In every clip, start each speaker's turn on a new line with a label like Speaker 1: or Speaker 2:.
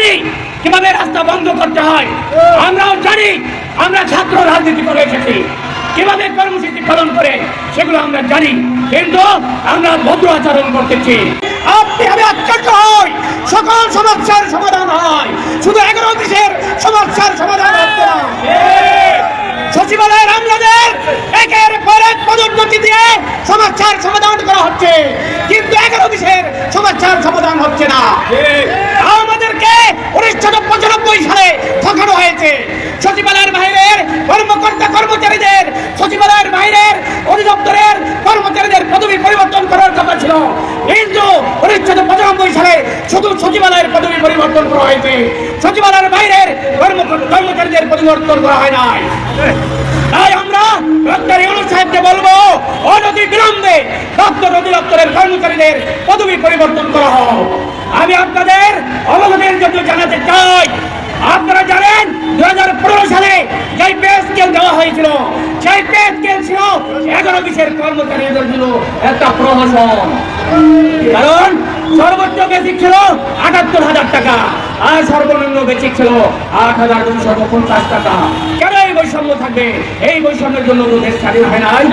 Speaker 1: জানি কীভাবে রাস্তা বন্ধ করতে হয়। আমরাও জানি আমরা ছাত্র রাজনীতি করে এসেছি। কীভাবে কর্মসূচি পালন করে, সেগুলো আমরা জানি। কিন্তু আমরা ভদ্র আচরণ করতেছি। আপনি সকল সমস্যার সমাধান হয়। শুধু এগারো দেশের সমস্যার সমাধান হচ্ছে না। সচিবালয়ের আমলাদের একের পর এক পদোন্নতি দিয়ে সমস্যার সমাধান করা হচ্ছে। কিন্তু এগারো বিশের সমস্যার সমাধান হচ্ছে না আমাদেরকে উনিশশো পঁচানব্বই সালে ঠকানো হয়েছে সচিবালয়ের বাইরের কর্মকর্তা কর্মচারীদের, সচিবালয়ের বাইরের অধিদপ্তরের কর্মচারীদের পদবি পরিবর্তন করার কথা ছিল। কিন্তু উনিশশো পঁচানব্বই সালে শুধু সচিবালয়ের পদবি পরিবর্তন করা হয়েছে। সচিবালয়ের বাইরের কর্মচারীদের পরিবর্তন করা হয় নাই। তাই আমরা ডক্টর ইউনুস সাহেবকে বলব, অনতি বিলম্বে দপ্তর অধিদপ্তরের কর্মচারীদের পদবি পরিবর্তন করা হোক। আমি আপনাদের অবগতির জন্য জানাতে চাই আপনারা জানেন দু হাজার পনেরো সালে যে পে স্কেল দেওয়া হয়েছিল, সেই পে স্কেল ছিল এগারো বিশের কর্মচারীদের জন্য একটা প্রহসন কারণ সর্বোচ্চ বেসিক ছিল আটাত্তর হাজার টাকা, আর সর্বনিম্ন বেসিক ছিল আট হাজার দুশো পঞ্চাশ টাকা। কেন এই বৈষম্য থাকবে? এই বৈষম্যের জন্য তো দেশ স্বাধীন হয় নাই?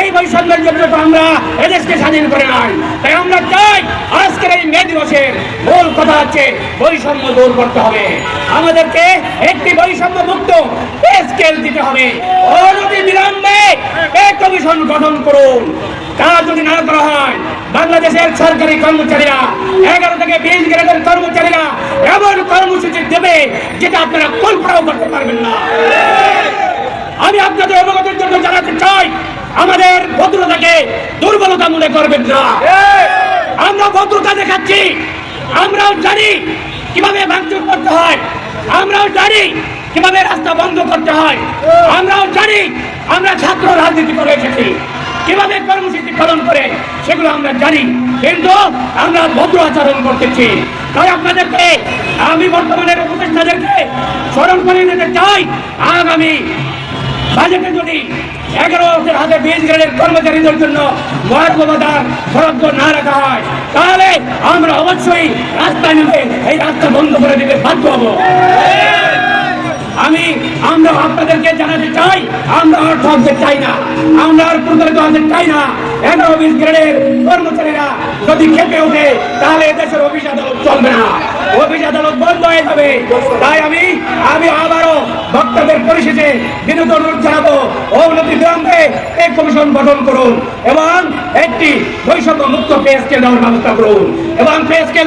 Speaker 1: এই বৈষম্যের জন্য তো আমরা এদেশকে স্বাধীন করে নাই। তাই আমরা চাই আজকের এই মে দিবসের মূল কথা হচ্ছে বৈষম্য দূর করতে হবে। আমাদেরকে একটি বৈষম্য মুক্ত স্কেল দিতে হবে। অনতি বিলম্বে কমিশন গঠন করুন। কাজ যদি না করা হয়, বাংলাদেশের সরকারি কর্মচারীরা, এগারো থেকে বিশ গ্রেডের কর্মচারীরা এমন কর্মসূচি দেবে যেটা আপনারা কল্পনাও করতে পারবেন না। আমি আপনাদের অবগতির জন্য জানাতে চাই, আমাদের ভদ্রতাকে দুর্বলতা মনে করবেন না। আমরা ভদ্রতা দেখাচ্ছি। আমরাও জানি কীভাবে ভাঙচুর করতে হয়। আমরাও জানি কীভাবে রাস্তা বন্ধ করতে হয়। আমরাও জানি আমরা ছাত্র রাজনীতি করে এসেছি। কীভাবে কর্মসূচি পালন করে, সেগুলো আমরা জানি। কিন্তু আমরা ভদ্র আচরণ করতেছি। তাই আপনাদেরকে, আমি বর্তমানের উপদেষ্টাদেরকে স্মরণ করে নিতে চাই, আগামী বাজেটে যদি এগারো হাতে বিশ গ্রেডের কর্মচারীদের জন্য মহাত্মদান বরাদ্দ না রাখা হয়, তাহলে আমরা অবশ্যই রাস্তায় নেমে এই রাস্তা বন্ধ করে দিতে বাধ্য হব। আপনাদেরকে জানাতে চাই, আমরা আর চাই না। আমরা আর চাই না। গ্রেডের কর্মচারীরা যদি খেপে ওঠে, তাহলে দেশের অফিস আদালত চলবে না। অফিস আদালত বন্ধ হয়ে যাবে। তাই আমি আমি আবারও পরিশেষে জানাব, অবনতি বিলম্বে এই কমিশন গঠন করুন এবং একটি বৈষম্য মুক্ত পে দেওয়ার ব্যবস্থা করুন। এবং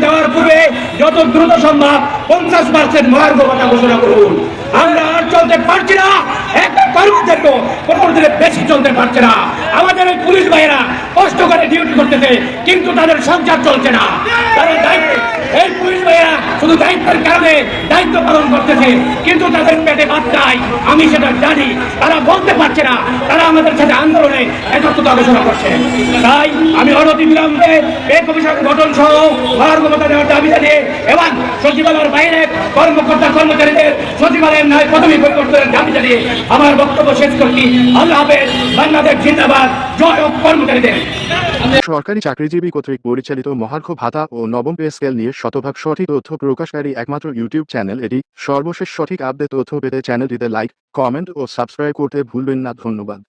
Speaker 1: দেওয়ার পূর্বে যত দ্রুত সম্ভব পঞ্চাশ পার্সেন্ট মহার্ঘ ভাতা ঘোষণা করুন। আমরা আর পারছি না। একটা আমাদের পুলিশ ভাইয়েরা কষ্ট করে ডিউটি করতেছে, কিন্তু তাদের সংসার চলছে না। এই পুলিশ ভাইয়েরা শুধু দায়িত্বের কারণে দায়িত্ব পালন করতেছে, কিন্তু তাদের পেটে আমি সেটা জানি, তারা বলতে পারছে না, তারা আমাদের সাথে আন্দোলনে একত্রতা ঘোষণা করছে। তাই আমি অনতি বিলম্বে এই কমিশন গঠন সহ মহার্গমতা দেওয়ার দাবি জানিয়ে এবং সচিবালয়ের বাইরে কর্মকর্তা কর্মচারীদের সচিবালয়ের নয় পদবী পরিবর্তনের দাবি জানিয়ে আমার বক্তব্য শেষ করছি। আল্লাহ হাফেজ, বাংলাদেশ জিন্দাবাদ। জয় কর্মচারীদের।
Speaker 2: সরকারি চাকরিজীবী কর্তৃক পরিচালিত মহার্ঘ ভাতা ও নবম পে স্কেল নিয়ে শতভাগ সঠিক তথ্য প্রকাশকারী একমাত্র ইউটিউব চ্যানেল এটি। সর্বশেষ সঠিক আপডেট তথ্য পেতে চ্যানেলটিতে লাইক, কমেন্ট ও সাবস্ক্রাইব করতে ভুলবেন না। ধন্যবাদ।